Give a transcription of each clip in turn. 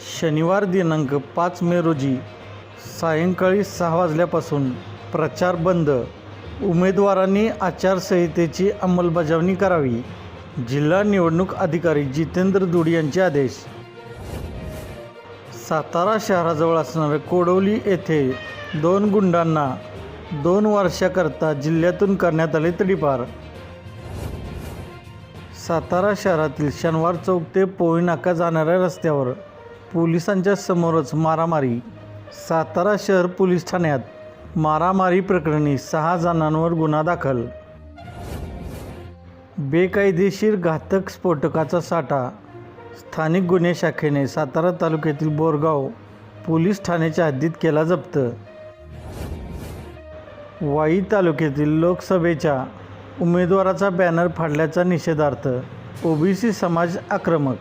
शनिवार दिनांक पाच मे रोजी सायंकाळी सहा वाजल्यापासून प्रचार बंद. उमेदवारांनी आचारसंहितेची अंमलबजावणी करावी. जिल्हा निवडणूक अधिकारी जितेंद्र दुड यांचे आदेश. सातारा शहराजवळ असणाऱ्या कोडवली येथे दोन गुंडांना दोन वर्षाकरता जिल्ह्यातून करण्यात आले तडीपार. सातारा शहरातील शनिवार चौक ते पोळी नाका जाणाऱ्या रस्त्यावर पोलिसांच्या समोरच मारामारी. सातारा शहर पोलीस ठाण्यात मारामारी प्रकरणी सहा जणांवर गुन्हा दाखल. बेकायदेशीर घातक स्फोटकाचा साठा. स्थानिक गुन्हे शाखेने सातारा तालुक्यातील बोरगाव पोलीस ठाण्याच्या हद्दीत केला जप्त. वाई तालुक्यातील लोकसभेच्या उमेदवाराचा बॅनर फाडल्याचा निषेधार्थ ओबीसी समाज आक्रमक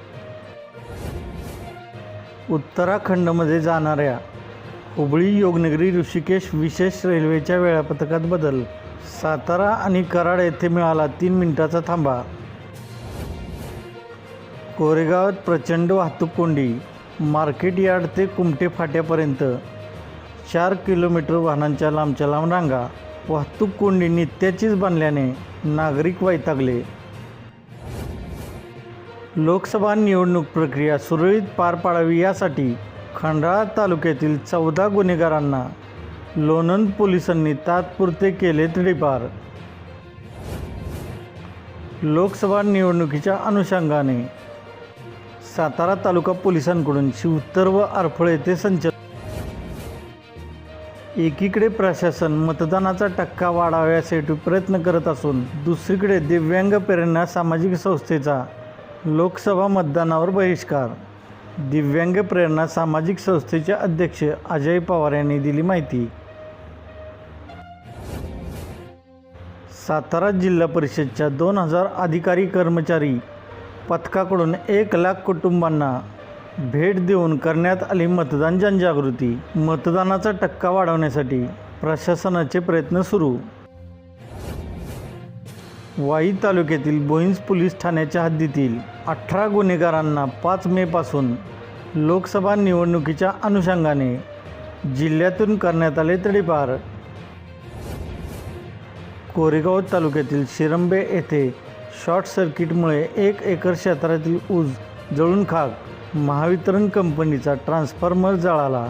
उत्तराखंडमध्ये जाणाऱ्या हुबळी योगनगरी ऋषिकेश विशेष रेल्वेच्या वेळापत्रकात बदल. सातारा आणि कराड येथे मिळाला तीन मिनिटाचा थांबा. कोरेगावात प्रचंड वाहतूक कोंडी. मार्केट यार्ड ते कुमटे फाट्यापर्यंत. चार किलोमीटर वाहनांच्या लांबच्या लांब रांगा. वाहतूक कोंडी नित्याचीच बांधल्याने नागरिक वैतागले. लोकसभा निवडणूक प्रक्रिया सुरळीत पार पाडावी यासाठी खंडाळा तालुक्यातील चौदा गुन्हेगारांना लोणंद पोलिसांनी तात्पुरते केले तडीपार. लोकसभा निवडणुकीच्या अनुषंगाने सातारा तालुका पोलिसांकडून शिवतर व आरफळ येथे संचलन एकीकडे प्रशासन मतदानाचा टक्का वाढाव्यासाठी प्रयत्न करत असून दुसरीकडे दिव्यांग प्रेरणा सामाजिक संस्थेचा लोकसभा मतदानावर बहिष्कार. दिव्यांग प्रेरणा सामाजिक संस्थेचे अध्यक्ष अजय पवार यांनी दिली माहिती. सातारा जिल्हा परिषदच्या दोन हजार अधिकारी कर्मचारी पथकाकडून एक लाख कुटुंबांना भेट देऊन करण्यात आली मतदान जनजागृती. मतदानाचा टक्का वाढवण्यासाठी प्रशासनाचे प्रयत्न सुरू. वाई तालुक्यातील भोईंज पोलीस ठाण्याच्या हद्दीतील अठरा गुन्हेगारांना पाच मेपासून लोकसभा निवडणुकीच्या अनुषंगाने जिल्ह्यातून करण्यात आले तडीपार. कोरेगाव तालुक्यातील शिरंबे येथे शॉर्ट सर्किटमुळे एक एकर क्षेत्रातील ऊस जळून खाक महावितरण कंपनीचा ट्रान्सफॉर्मर जळाला.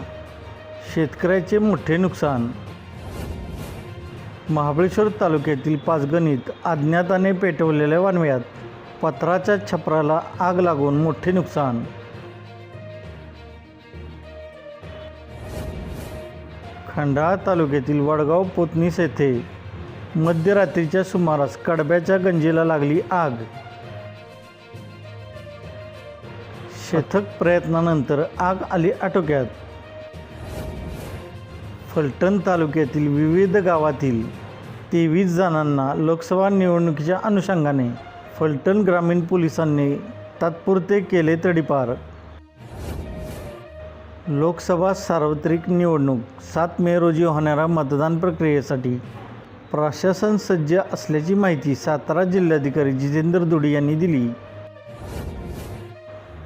शेतकऱ्याचे मोठे नुकसान महाबळेश्वर तालुक्यातील पाचगणीत अज्ञाताने पेटवलेल्या वानव्यात पत्राच्या छपराला आग लागून मोठे नुकसान. खंडाळा तालुक्यातील वडगाव पोतनीस येथे मध्यरात्रीच्या सुमारास कडब्याच्या गंजीला लागली आग. शेथक प्रयत्नानंतर आग आली आटोक्यात. फलटण तालुक्यातील विविध गावातील तेवीस जणांना लोकसभा निवडणुकीच्या अनुषंगाने फलटण ग्रामीण पोलिसांनी तात्पुरते केले तडीपार. लोकसभा सार्वत्रिक निवडणूक सात मे रोजी होणाऱ्या मतदान प्रक्रियेसाठी प्रशासन सज्ज असल्याची माहिती सातारा जिल्हाधिकारी जितेंद्र दुडी यांनी दिली.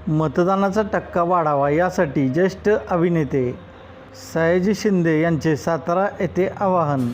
मतदानाचा टक्का वाढावा यासाठी ज्येष्ठ अभिनेते सयाजी शिंदे यांचे सातारा येथे आवाहन.